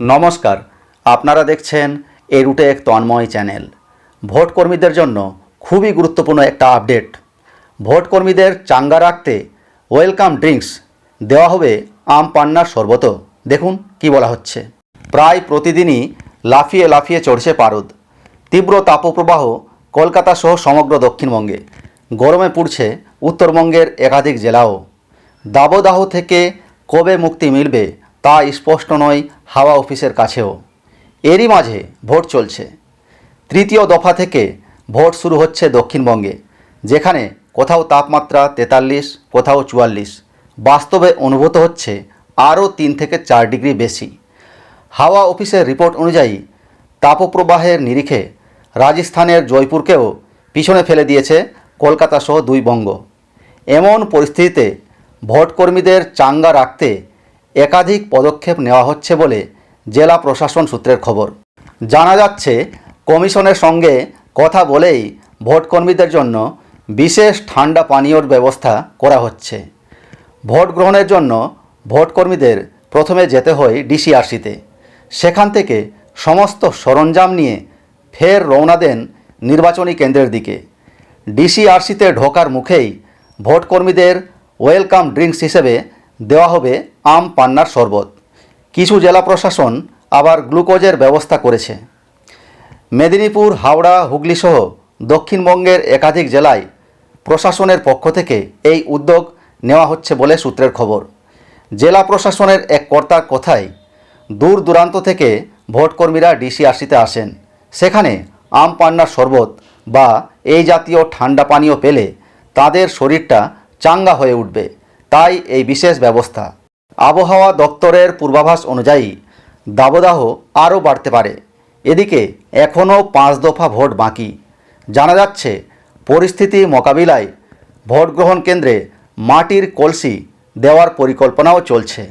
নমস্কার, আপনারা দেখছেন এ রুটে এক তন্ময় চ্যানেল। ভোট কর্মীদের জন্য খুবই গুরুত্বপূর্ণ একটা আপডেট। ভোট কর্মীদের চাঙ্গা রাখতে ওয়েলকাম ড্রিঙ্কস দেওয়া হবে আম পান্নার শরবত। দেখুন কি বলা হচ্ছে। প্রায় প্রতিদিনই লাফিয়ে লাফিয়ে চড়ছে পারদ। তীব্র তাপপ্রবাহ কলকাতা সহ সমগ্র দক্ষিণবঙ্গে। গরমে পুড়ছে উত্তরবঙ্গের একাধিক জেলাও। দাবদাহ থেকে কবে মুক্তি মিলবে তা স্পষ্ট নয় হাওয়া অফিসের কাছেও। এরই মাঝে ভোট চলছে। তৃতীয় দফা থেকে ভোট শুরু হচ্ছে দক্ষিণবঙ্গে, যেখানে কোথাও তাপমাত্রা তেতাল্লিশ, কোথাও চুয়াল্লিশ। বাস্তবে অনুভূত হচ্ছে আরও তিন থেকে চার ডিগ্রি বেশি। হাওয়া অফিসের রিপোর্ট অনুযায়ী তাপপ্রবাহের নিরিখে রাজস্থানের জয়পুরকেও পিছনে ফেলে দিয়েছে কলকাতা সহ দুই বঙ্গ। এমন পরিস্থিতিতে ভোটকর্মীদের চাঙ্গা রাখতে একাধিক পদক্ষেপ নেওয়া হচ্ছে বলে জেলা প্রশাসন সূত্রের খবর। জানা যাচ্ছে, কমিশনের সঙ্গে কথা বলেই ভোটকর্মীদের জন্য বিশেষ ঠান্ডা পানীয়র ব্যবস্থা করা হচ্ছে। ভোট গ্রহণের জন্য ভোটকর্মীদের প্রথমে যেতে হয় ডিসিআরসিতে। সেখান থেকে সমস্ত সরঞ্জাম নিয়ে ফের রওনা দেন নির্বাচনী কেন্দ্রের দিকে। ডিসিআরসিতে ঢোকার মুখেই ভোটকর্মীদের ওয়েলকাম ড্রিঙ্কস হিসেবে দেওয়া হবে আম পান্নার শরবত। কিছু জেলা প্রশাসন আবার গ্লুকোজের ব্যবস্থা করেছে। মেদিনীপুর, হাওড়া, হুগলি সহ দক্ষিণবঙ্গের একাধিক জেলায় প্রশাসনের পক্ষ থেকে এই উদ্যোগ নেওয়া হচ্ছে বলে সূত্রের খবর। জেলা প্রশাসনের এক কর্তার কথায়, দূর দূরান্ত থেকে ভোটকর্মীরা ডিসি ডিসিআরসিতে আসেন। সেখানে আম পান্নার শরবত বা এই জাতীয় ঠান্ডা পানীয় পেলে তাদের শরীরটা চাঙ্গা হয়ে উঠবে। তাই এই বিশেষ ব্যবস্থা। আবহাওয়া দপ্তরের পূর্বাভাস অনুযায়ী দাবদাহ আরও বাড়তে পারে। এদিকে এখনও পাঁচ দফা ভোট বাকি। জানা যাচ্ছে, পরিস্থিতি মোকাবিলায় ভোটগ্রহণ কেন্দ্রে মাটির কলসি দেওয়ার পরিকল্পনাও চলছে।